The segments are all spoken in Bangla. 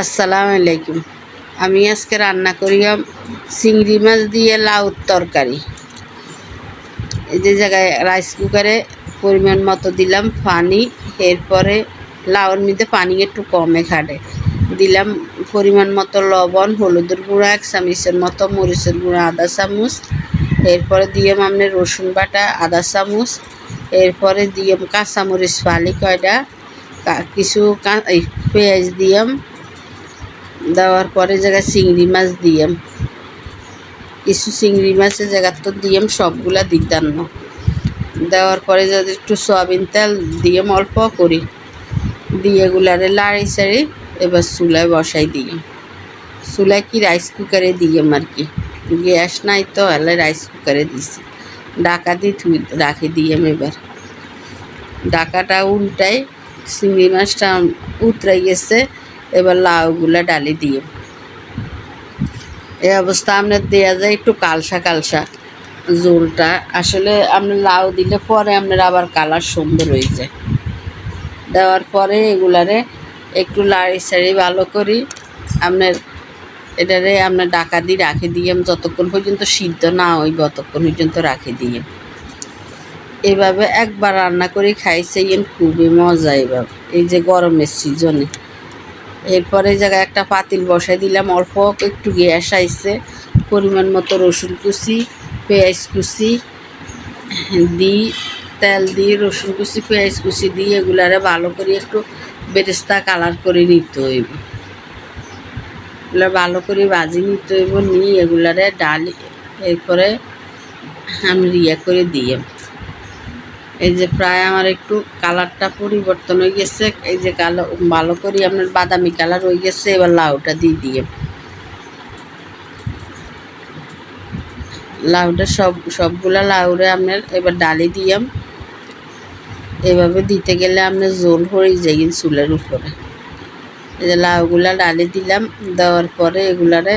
আসসালামু আলাইকুম। আমি আজকে রান্না করিলাম চিংড়ি মাছ দিয়ে লাউ তরকারি। এই যে জায়গায় রাইস কুকারে পরিমাণ মতো দিলাম পানি, এরপরে লাউর মধ্যে পানি একটু কমে খাটে। দিলাম পরিমাণ মতো লবণ, হলুদের গুঁড়া, এক চামচের মতো মরিচের গুঁড়া, আধা চামচ। এরপরে দিলাম আপনি রসুন বাটা, আধা চামচ। এরপরে দিলাম কাঁচামরিচ ফালি কয়টা কিছু পেঁয়াজ দিলাম দেওয়ার পরে জায়গায় চিংড়ি মাছ দিয়াম। কিছু চিংড়ি মাছের জায়গা তো দিয়াম, সবগুলা দিতাম না। দেওয়ার পরে যদি একটু সয়াবিন তেল দিয়াম, অল্প করি। দিয়ে এগুলারে লাড়ি চাড়ি এবার চুলায় বসাই দিয়াম। চুলায় কি রাইস কুকারে দিয়াম আর কি। গ্যাস নাই তো, এলে রাইস কুকারে দিছি। ডাকা দিয়ে থুই, রাখি দিয়াম এবার। ডাকাটা উল্টাই, চিংড়ি মাছটা উতরাই গেছে। এবার লাউগুলা ডালি দিয়ে। এই অবস্থা আপনার দেওয়া যায় একটু কালসা কালসা ঝোলটা। আসলে আপনি লাউ দিলে পরে আপনার আবার কালার সুন্দর হয়ে যায়। দেওয়ার পরে এগুলারে একটু লাড়ি সাড়ি ভালো করি। আপনার এটারে আপনার ডাকা দিয়ে রাখে দিয়ে যতক্ষণ পর্যন্ত সিদ্ধ না হই ততক্ষণ পর্যন্ত রাখে দিয়ে। এভাবে একবার রান্না করে খাইছে খুবই মজা এবার। এই যে গরমের সিজনে এরপরে জায়গায় একটা পাতিল বসাই দিলাম, অল্প একটু গ্যাস আইছে, পরিমাণ মতো রসুন কুচি, পেঁয়াজ কুচি দিই তেল দিয়ে রসুন কুচি, পেঁয়াজ কুচি দিয়ে এগুলারে ভালো করে একটু বেরেস্তা কালার করে নিতে হইব। এগুলো ভালো করে ভাজি নিতে হইব, নিয়ে এগুলারে ডালি, এরপরে আমি ইয়ে করে দিয়ে এই যে প্রায় আমার একটু কালারটা পরিবর্তন হয়ে গেছে, এই যে কালো, ভালো করে আপনার বাদামি কালার হয়ে গেছে, এবার লাউটা দিয়ে দিয়ে লাউটা সব, সবগুলা লাউরে আপনার এবার ডালি দিয়াম। এভাবে দিতে গেলে আপনার জোল হয়ে যায় চুলের উপরে। এই যে লাউগুলা ডালি দিলাম, দেওয়ার পরে এগুলারে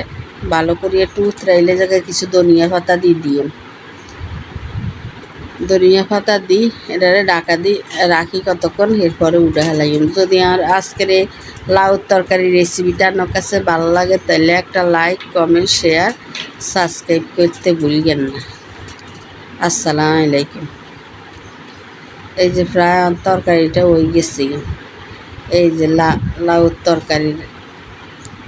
ভালো করে একটু উতরাইলে জায়গায় কিছু ধনিয়া পাতা দিয়ে দিলাম ধনিয়া পাতা দিই, এটারে ডাকা দিই, রাখি কতক্ষণ, এরপরে উঠে হেলাইম যদি আর আজকের লাউ তরকারি রেসিপিটা আমার কাছে ভালো লাগে, তাহলে একটা লাইক কমেন্ট শেয়ার সাবস্ক্রাইব করতে ভুলবেন না। আসসালামু আলাইকুম। এই যে প্রায় আমার তরকারিটা হয়ে গেছে। এই যে লাউ তরকারি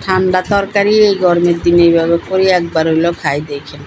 ঠান্ডা তরকারি, এই গরমের দিনে এইভাবে করি একবার হইলেও খাই দেখেন।